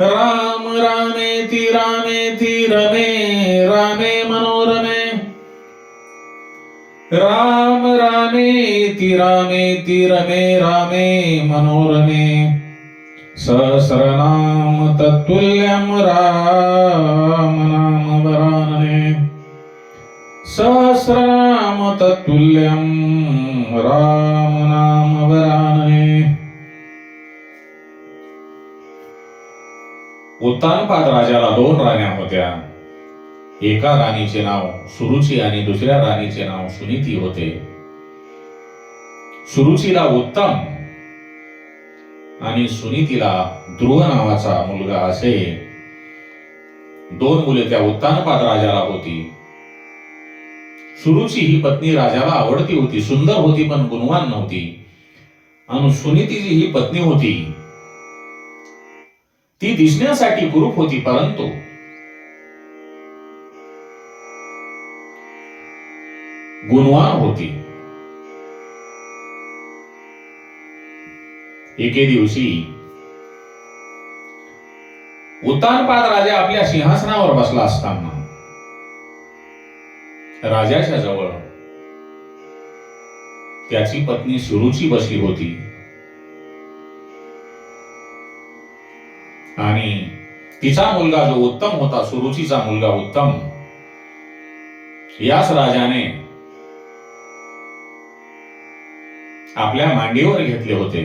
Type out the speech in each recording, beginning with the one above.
राम रामेति रामेति रमे रामे मनोरमे। राम रामेति रामेति रमे रामे मनोरमे। सहस्रनाम तत्तुल्यं राम नाम वरानने। सहस्रनाम तत्तुल्यं राम नाम वरानने। उत्तानपात राजाला दोन राण्या होत्या. एका राणीचे नाव सुरुची आणि दुसऱ्या राणीचे नाव सुनीती होते. सुरुचीला उत्तम आणि सुनीतीला ध्रुव नावाचा मुलगा असे. दोन मुले त्या उत्तानपाद राजाला होती. सुरुची ही पत्नी राजाला आवडती होती सुंदर होती पण गुणवान नव्हती. आणि सुनीतीची ही पत्नी होती. ती दिसण्यासाठी कुरूप होती परंतु गुणवान होती. एके दिवशी उत्तानपाद राजा आपल्या सिंहासनावर बसला असताना राजाच्या जवळ त्याची पत्नी सुरुची बसली होती. आणि तिचा मुलगा जो उत्तम होता सुरुचीचा मुलगा उत्तम याच राजाने आपल्या मांडीवर घेतले होते.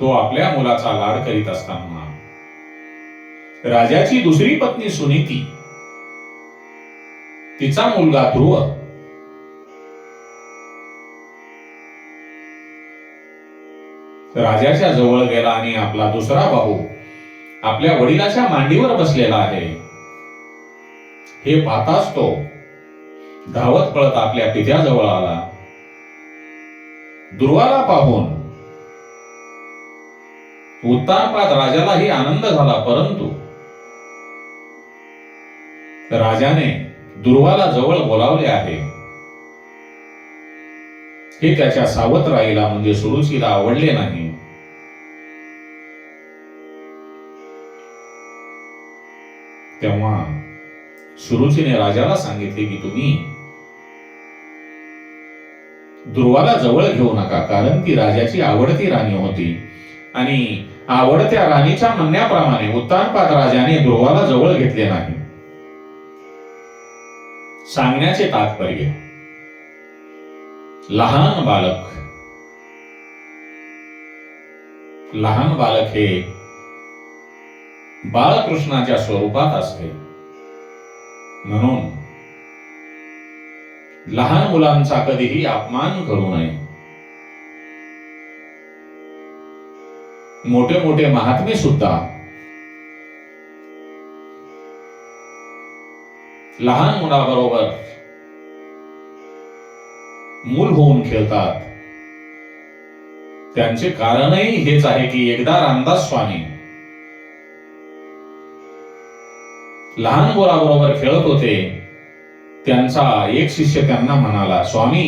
तो आपल्या मुलाचा लाड करीत असताना राजाची दुसरी पत्नी सुनीती तिचा मुलगा ध्रुव राजाच्या जवळ गेला आणि आपला दुसरा भाऊ आपल्या वडिलाच्या मांडीवर बसलेला आहे. हे पाहताच तो धावत पळत आपल्या पित्याजवळ आला. दुर्वाला पाहून उत्तानपाद राजालाही आनंद झाला परंतु राजाने दुर्वाला जवळ बोलावले आहे. हे त्याच्या सावत राईला म्हणजे सुरुचीला आवडले नाही. तेव्हा सुरुचीने राजाला सांगितले की तुम्ही ध्रुवाला जवळ घेऊ नका कारण ती राजाची आवडती राणी होती. आणि आवडत्या राणीच्या म्हणण्याप्रमाणे उत्तानपाद राजाने ध्रुवाला जवळ घेतले नाही. सांगण्याचे तात्पर्य लहान बालक लहान बालक हे बाळकृष्णाच्या स्वरूपात असते म्हणून लहान मुलांचा कधीही अपमान करू नये. मोठे मोठे महात्मे सुद्धा लहान मुलाबरोबर मूल होऊन खेळतात. त्यांचे कारणही हेच आहे की एकदा रामदास स्वामी लहान मुलाबरोबर खेळत होते. त्यांचा एक शिष्य त्यांना म्हणाला स्वामी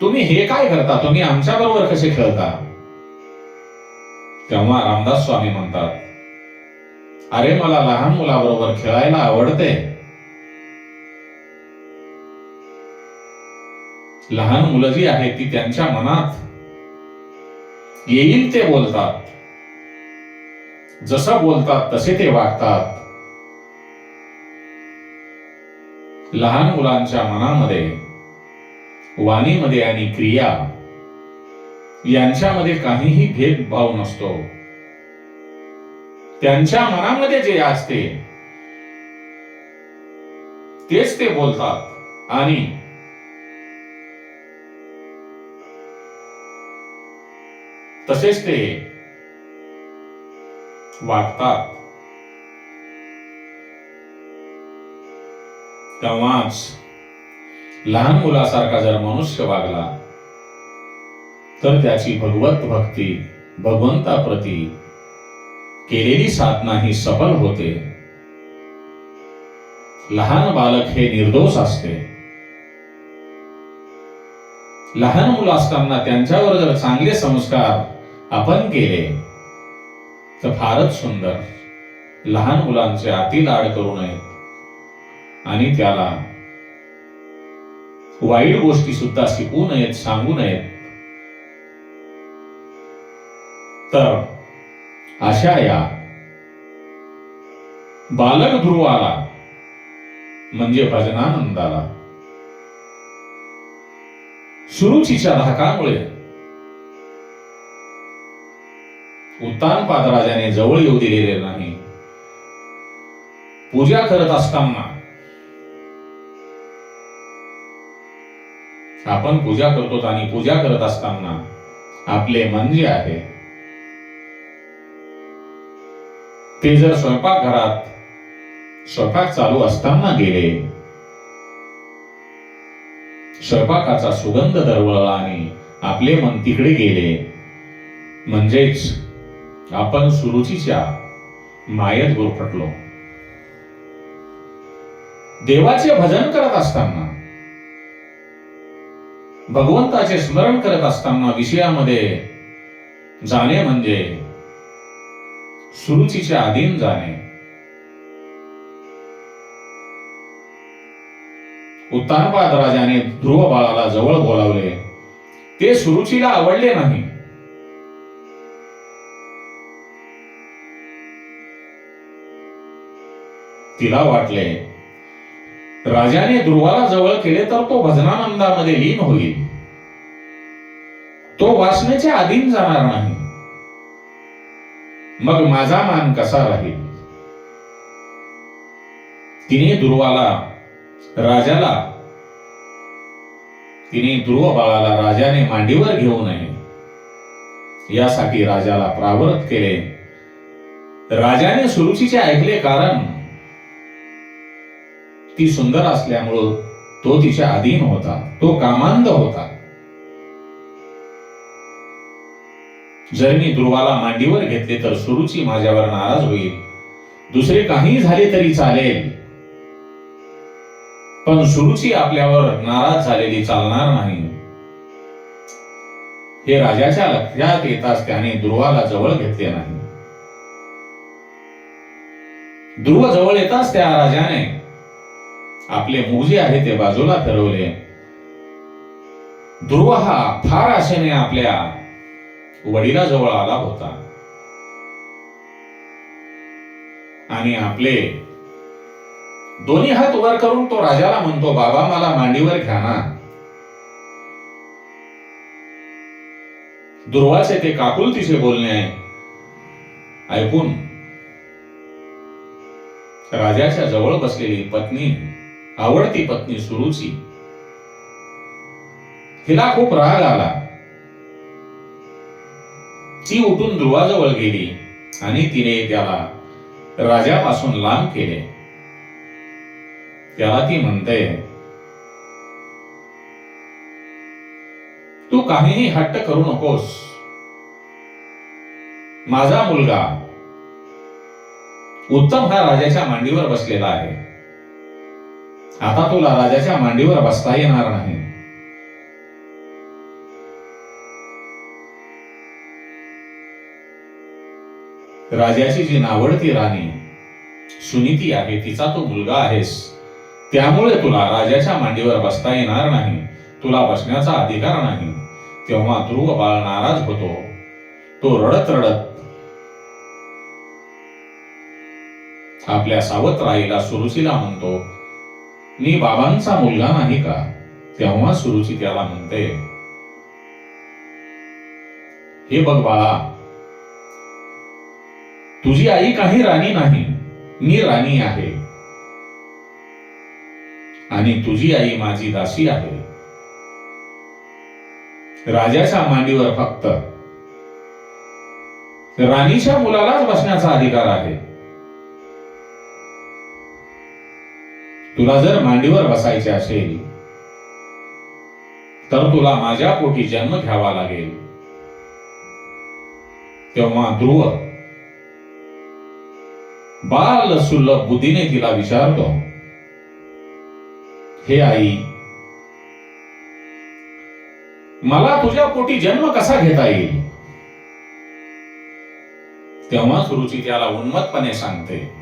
तुम्ही हे काय करता? तुम्ही आमच्या बरोबर कसे खेळता? तेव्हा रामदास स्वामी म्हणतात अरे मला लहान मुलाबरोबर खेळायला आवडते. लहान मुलं जी आहेत ती त्यांच्या मनात येईल ते बोलतात. जसं बोलतात तसे ते वागतात. लहान मुलांच्या मनामध्ये वाणीमध्ये आणि क्रिया यांच्यामध्ये काहीही भेदभाव नसतो. त्यांच्या मनामध्ये जे असते तेच ते बोलतात आणि तसेच ते वागतात. तेव्हाच लहान मुलासारखा जर मनुष्य वागला तर त्याची भगवत भक्ती भगवंताप्रती केलेली साधना ही सफल होते. लहान बालक हे निर्दोष असते. लहान मुलं असताना त्यांच्यावर जर चांगले संस्कार आपण केले तर फारच सुंदर. लहान मुलांचे अति लाड करू नयेत आणि त्याला वाईट गोष्टी सुद्धा शिकवू नयेत सांगू नयेत. तर अशा या बालक ध्रुवाला म्हणजे भजनानंदाला सुरुचीच्या धाकामुळे उत्तान पादराजाने जवळ येऊ दिलेले नाही. पूजा करत असताना आपण पूजा करतो आणि पूजा करत असताना आपले मन जे आहे ते जर स्वयंपाकघरात स्वयंपाक चालू असताना गेले स्वयंपाकाचा सुगंध दरवळला आणि आपले मन तिकडे गेले. म्हणजेच आपण सुरुचीच्या मायेत गुरफटलो. देवाचे भजन करत असताना भगवंताचे स्मरण करत असताना विषयामध्ये जाणे म्हणजे सुरुचीच्या अधीन जाणे. उत्तानपाद राजाने ध्रुव बाळाला जवळ बोलावले. ते सुरुचीला आवडले नाही. तिला वाटले. राजाने ध्रुवाला जवळ केले तर तो भजनानंदामध्ये लीन होईल. तो वासनेच्या अधीन जाणार नाही. मग माझा मान कसा राहील? तिने ध्रुवाला राजाला तिने ध्रुव बाळाला राजाने मांडीवर घेऊ नये यासाठी राजाला प्रावर्त केले. राजाने सुरुचीचे ऐकले कारण ती सुंदर असल्यामुळं तो तिच्या अधीन होता. तो कामांध होता. जर मी ध्रुवाला मांडीवर घेतले तर सुरुची माझ्यावर नाराज होईल. दुसरे काही झाले तरी चालेल. पण सुरुची आपल्यावर नाराज झालेली चालणार नाही. हे राजाच्या लक्षात येताच त्याने ध्रुवाला जवळ घेतले नाही. ध्रुव जवळ येताच त्या राजाने आपले मुग जे आहे ते बाजूला फिरवले ध्रुव हा फार आशेने आपल्या वडिलाजवळ आला होता. आणि आपले दोन्ही हात वर करून तो राजाला म्हणतो बाबा मला मांडीवर घ्या ना. दुर्वाचे ते काकुलतीचे बोलणे ऐकून राजाच्या जवळ बसलेली पत्नी आवडती पत्नी सुरुची. हिला खूप राग आला. ती उठून ध्रुवाजवळ गेली आणि तिने त्याला राजापासून लांब केले. त्याला ती म्हणते तू काहीही हट्ट करू नकोस. माझा मुलगा उत्तम हा राजाच्या मांडीवर बसलेला आहे. आता तुला राजाच्या मांडीवर बसता येणार नाही. राजाची जी नावडती राणी सुनीती आहे तिचा तो मुलगा आहेस. त्यामुळे तुला राजाच्या मांडीवर बसता येणार नाही. तुला बसण्याचा अधिकार नाही. तेव्हा ध्रुव बाळ नाराज होतो. तो रडत रडत आपल्या सावत्राईला सुरुसीला म्हणतो मी बाबांचा मुलगा नाही का? तेव्हा सुरुची त्याला म्हणते हे बघ बाळा तुझी आई काही राणी नाही मी राणी आहे. आणि तुझी आई माझी दासी आहे. राजाच्या मांडीवर फक्त राणीच्या मुलालाच बसण्याचा अधिकार आहे. तुला जर मांडीवर बसायचे असेल तर तुला माझ्या पोटी जन्म घ्यावा लागेल. तेव्हा ध्रुव बाल सुलभ बुद्धीने तिला विचारतो हे आई मला तुझ्या पोटी जन्म कसा घेता येईल? तेव्हा सुरुची त्याला उन्मत्पणे सांगते.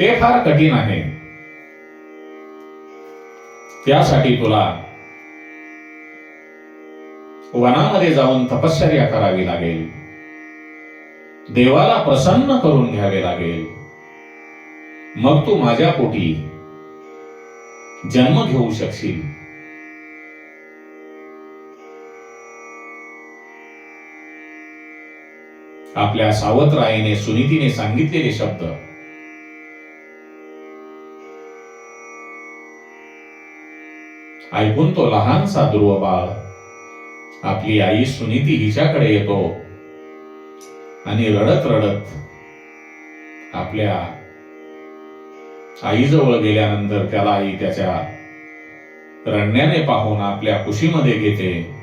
ते फार कठीण आहे. त्यासाठी तुला वनामध्ये जाऊन तपश्चर्या करावी लागेल. देवाला प्रसन्न करून घ्यावे लागेल. मग तू माझ्या पोटी जन्म घेऊ शकशील. आपल्या सावत्राईने सुनीतीने सांगितलेले शब्द ऐकून तो लहानसा ध्रुव बाळ. आपली आई सुनीती हिच्याकडे येतो. आणि रडत रडत आपल्या आईजवळ गेल्यानंतर त्याला आई त्याच्या रडण्याने पाहून आपल्या कुशीमध्ये घेते.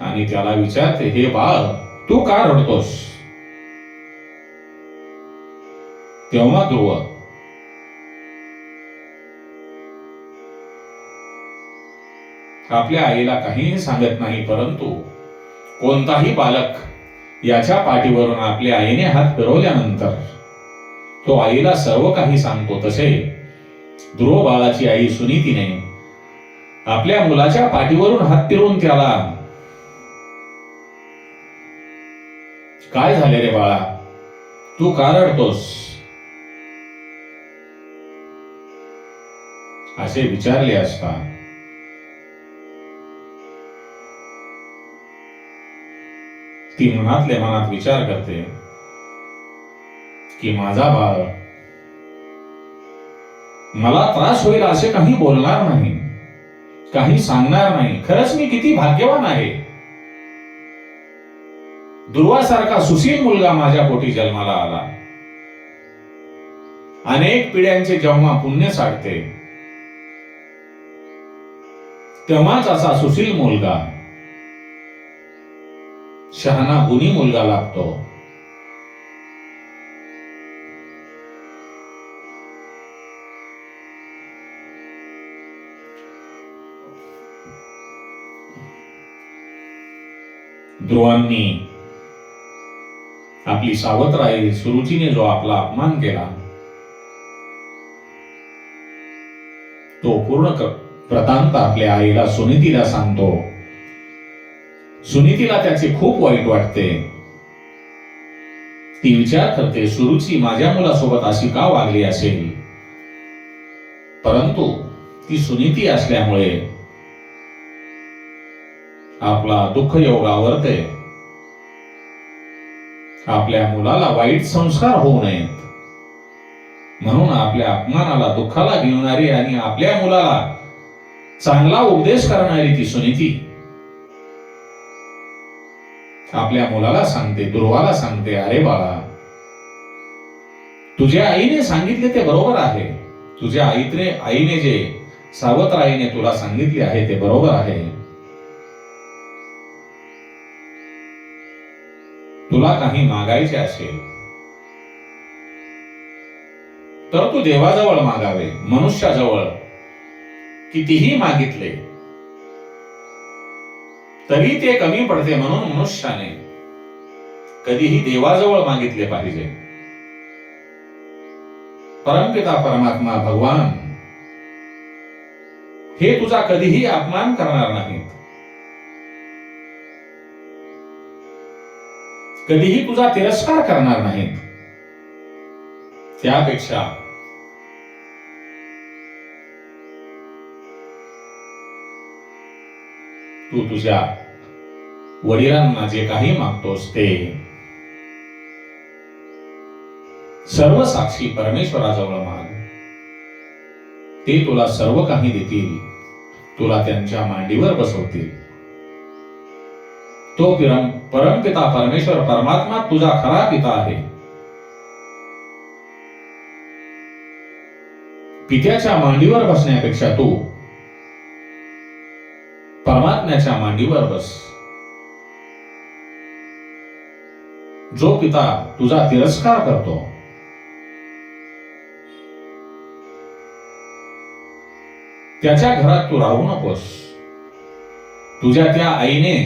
आणि त्याला विचारते हे बाळ तू का रडतोस? तेव्हा ध्रुव आपल्या आईला काहीही सांगत नाही परंतु कोणताही बालक याच्या पाठीवरून आपल्या आईने हात फिरवल्यानंतर तो आईला सर्व काही सांगतो. तसे ध्रुव बाळाची आई सुनीतीने आपल्या मुलाच्या पाठीवरून हात फिरवून त्याला काय झाले रे बाळा? तू का रडतोस? असे विचारले असता ती मनातल्या मनात विचार करते की माझा बाळ मला त्रास होईल असे काही बोलणार नाही काही सांगणार नाही. खरंच मी किती भाग्यवान आहे. दुर्वासारखा सुशील मुलगा माझ्या पोटी जन्माला आला. अनेक पिढ्यांचे जेव्हा पुण्य साठते तेव्हाच असा सुशील मुलगा शहाणा गुणी मुलगा लागतो. ध्रुवांनी आपली सावत्राई सुरुचीने जो आपला अपमान केला तो पूर्ण प्रतांत आपल्या आईला सुनीतीला सांगतो सुनीतीला त्याचे खूप वाईट वाटते. ती विचार करते सुरुची माझ्या मुलासोबत अशी का वागली असेल? परंतु ती सुनीती असल्यामुळे आपला दुःख योग आवरते. आपल्या मुलाला वाईट संस्कार होऊ नयेत. म्हणून आपल्या अपमानाला दुःखाला घेणारी आणि आपल्या मुलाला चांगला उपदेश करणारी ती सुनीती. आपल्या मुलाला सांगते दुर्वाला सांगते अरे बाळा तुझ्या आईने सांगितले ते बरोबर आहे. तुझ्या आईने आईने जे सावत्र आईने तुला सांगितले आहे ते बरोबर आहे. तुला काही मागायचे असेल तर तू देवाजवळ मागावे मनुष्याजवळ. कितीही मागितले तरी ते कमी पडते म्हणून मनुष्याने कधीही देवाजवळ मागितले पाहिजे. परमपिता परमात्मा भगवान हे तुझा कधीही अपमान करणार नाहीत. कधीही तुझा तिरस्कार करणार नाहीत. त्यापेक्षा तू तुझ्या वडिलांना जे काही मागतोस ते. सर्व साक्षी परमेश्वराजवळ माग. ते तुला सर्व काही देतील. तुला त्यांच्या मांडीवर बसवतील. तो पिरम परमपिता परमेश्वर परमात्मा तुझा खरा पिता आहे. पित्याच्या मांडीवर बसण्यापेक्षा तू परमात्म्याच्या मांडीवर बस. जो पिता तुझा तिरस्कार करतो त्याच्या घरात तू राहू नकोस. तुझ्या त्या आईने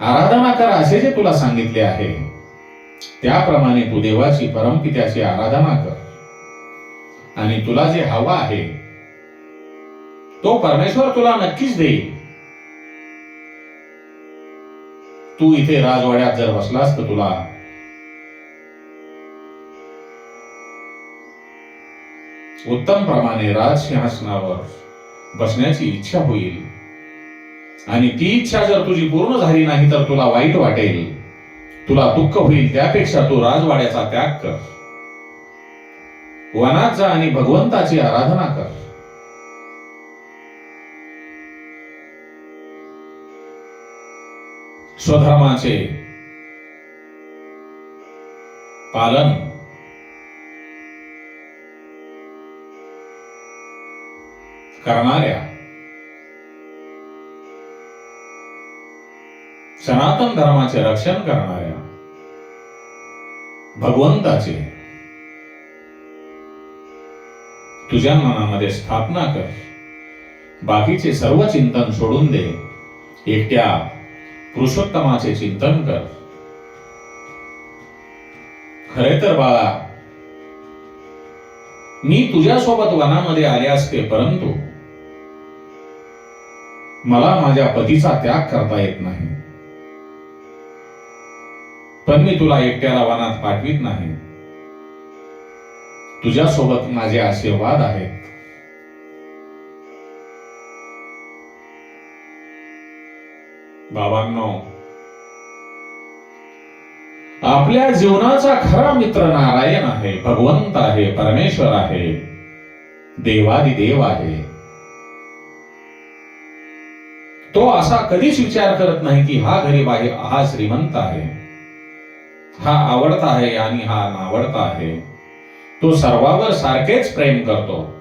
आराधना कर असे जे तुला सांगितले आहे त्याप्रमाणे तू देवाची परमपित्याची आराधना कर. आणि तुला जे हवा आहे तो परमेश्वर तुला नक्कीच देईल. तू इथे राजवाड्यात जर बसलास तर तुला उत्तम प्रमाणे राजसिंहासनावर बसण्याची इच्छा होईल. आणि ती इच्छा जर तुझी पूर्ण झाली नाही तर तुला वाईट वाटेल. तुला दुःख होईल त्यापेक्षा तू राजवाड्याचा त्याग कर. वनात जा आणि भगवंताची आराधना कर. स्वधर्माचे पालन करणाऱ्या सनातन धर्माचे रक्षण करणाऱ्या भगवंताचे तुझ्या मनामध्ये स्थापना कर. बाकीचे सर्व चिंतन सोडून दे. एकट्या पुरुषोत्तमाचे चिंतन कर. खरे तर बाळा मी तुझ्यासोबत वनामध्ये आले असते परंतु मला माझ्या पतीचा त्याग करता येत नाही. पण मी तुला एकट्याला वनात पाठवित नाही. तुझ्यासोबत माझे आशीर्वाद आहेत. बाबांनो आपल्या जीवनाचा खरा मित्र नारायण आहे भगवंत आहे परमेश्वर आहे देवादिदेव आहे. तो असा कधीच विचार करत नाही की हा गरीब आहे हा श्रीमंत आहे. हा आवडता आहे आणि हा नावडता आहे. तो सर्वावर सारखेच प्रेम करतो.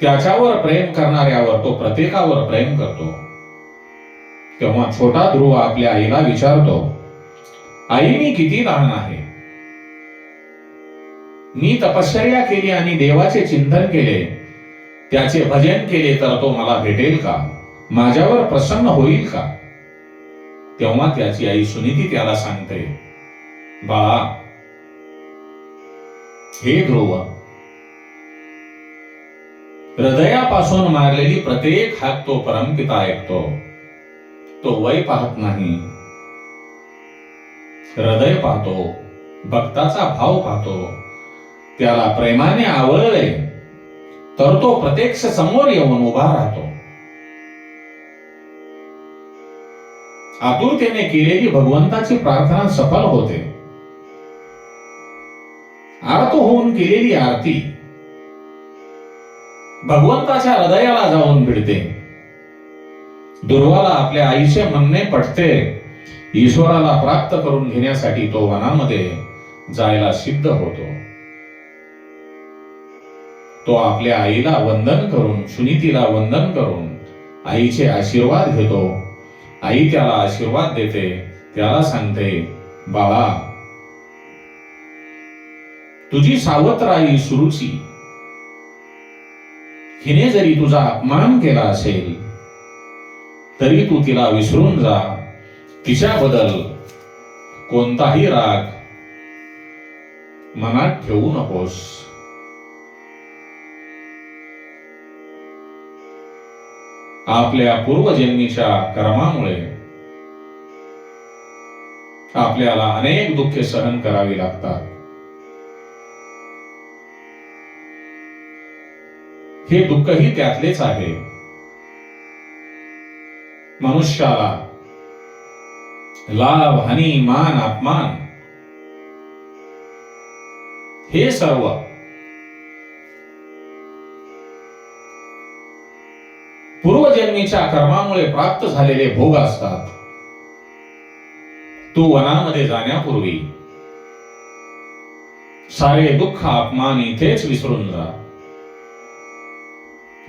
त्याच्यावर प्रेम करणाऱ्यावर तो प्रत्येकावर प्रेम करतो. तेव्हा छोटा ध्रुव आपल्या आईला विचारतो आई मी किती लहान आहे? मी तपश्चर्या केली आणि देवाचे चिंतन केले. त्याचे भजन केले तर तो मला भेटेल का? माझ्यावर प्रसन्न होईल का? तेव्हा त्याची आई सुनीती त्याला सांगते बाळा हे ध्रुव हृदयापासून मारलेली प्रत्येक हात तो परमपिता ऐकतो. तो वय पाहत नाही. हृदय पाहतो भक्ताचा भाव पाहतो. त्याला प्रेमाने आवडले तर तो प्रत्यक्ष समोर येऊन उभा राहतो. आतुरतेने केलेली भगवंताची प्रार्थना सफल होते. आरत होऊन केलेली आरती भगवंताच्या हृदयाला जाऊन भिडते. दुर्वाला आपल्या आईचे म्हणणे पटते. ईश्वराला प्राप्त करून घेण्यासाठी तो वनामध्ये जायला सिद्ध होतो. तो आपल्या आईला वंदन करून सुनीतीला वंदन करून आईचे आशीर्वाद घेतो. आई त्याला आशीर्वाद देते त्याला सांगते बाळा तुझी सावत्र आई सुरुची. हिने जरी तुझा अपमान केला असेल तरी तू तिला विसरून जा. तिच्याबद्दल कोणताही राग मनात ठेवू नकोस. आपल्या पूर्वजन्मीच्या कर्मामुळे आपल्याला अनेक दुःखे सहन करावी लागतात. हे दुःखही त्यातलेच आहे. मनुष्याला लाभ हानी मान अपमान. हे सर्व पूर्वजन्मीच्या कर्मामुळे प्राप्त झालेले भोग असतात. तू वनामध्ये जाण्यापूर्वी सारे दुःख अपमान इथेच विसरून जा.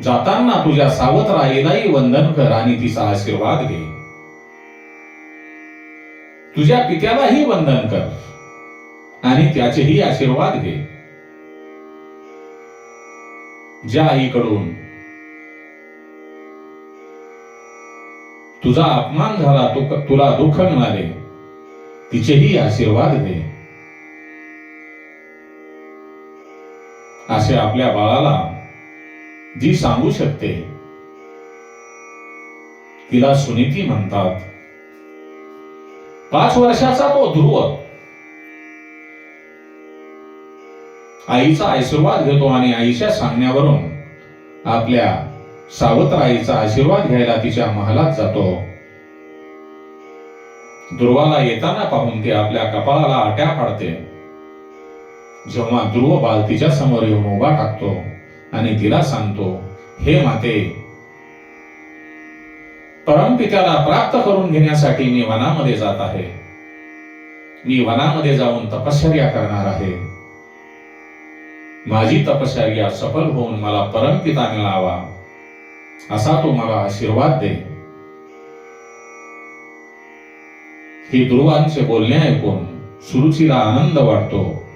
जाताना तुझ्या सावत आईलाही वंदन कर आणि तिचा आशीर्वाद घे. तुझ्या पित्यालाही वंदन कर आणि त्याचेही आशीर्वाद घे. ज्या आईकडून तुझा अपमान झाला तु तुला दुःख मिळाले तिचेही आशीर्वाद घे. असे आपल्या बाळाला जी सांगू शकते. तिला सुनीती म्हणतात. पाच वर्षाचा तो ध्रुव. आईचा आशीर्वाद घेतो आणि आईच्या सांगण्यावरून आपल्या सावत्र आईचा आशीर्वाद घ्यायला तिच्या महालात जातो. ध्रुवाला येताना पाहून ते आपल्या कपाळाला आट्या पाडते जेव्हा ध्रुव बाल तिच्या समोर येऊन उभा टाकतो आणि तिला सांगतो हे माते परमपित्याला प्राप्त करून घेण्यासाठी मी वनामध्ये जात आहे. मी वनामध्ये जाऊन तपश्चर्या करणार आहे. माझी तपश्चर्या सफल होऊन मला परमपिता मिळावा असा तो मला आशीर्वाद दे. ही ध्रुवांचे बोलणे ऐकून सुरुचीला आनंद वाटतो.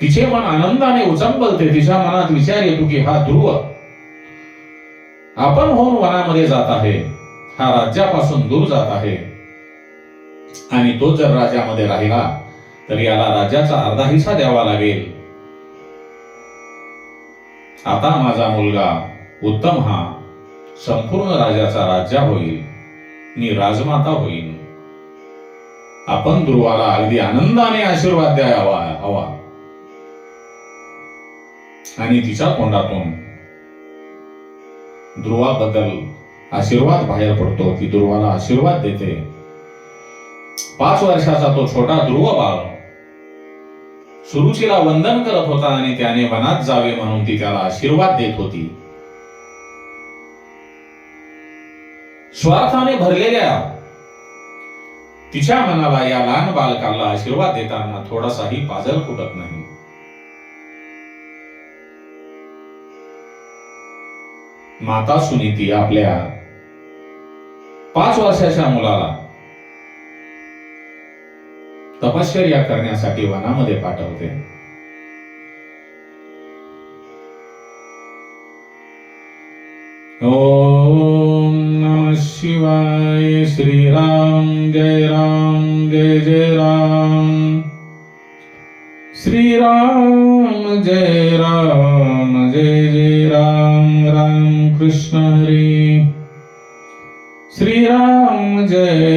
तिचे मन आनंदाने उचंबलते तिच्या मनात विचार येतो की हा ध्रुव आपण होऊन वनामध्ये जात आहे. हा राज्यापासून दूर जात आहे. आणि तो जर राज्यामध्ये राहिला तर याला राज्याचा अर्धा हिस्सा द्यावा लागेल. आता माझा मुलगा उत्तम हा संपूर्ण राजाचा राजा होईल. मी राजमाता होईल आपण ध्रुवाला अगदी आनंदाने आशीर्वाद द्यावा हवा. आणि तिच्या तोंडातून. ध्रुवाबद्दल आशीर्वाद बाहेर पडतो ती ध्रुवाला आशीर्वाद देते. पाच वर्षाचा तो छोटा ध्रुव बाळ सुरुचीला वंदन करत होता आणि त्याने वनात जावे म्हणून ती त्याला आशीर्वाद देत होती. स्वार्थाने भरलेल्या तिच्या मनाला या लहान बालकाला आशीर्वाद देताना थोडासाही पाजर फुटत नाही. माता सुनीती आपल्या पाच वर्षाच्या मुलाला तपश्चर्या करण्यासाठी वनामध्ये पाठवते. ओम नम शिवाय श्रीराम जय राम जय जय राम. श्रीराम जय राम. राम कृष्ण हरी। श्रीराम जय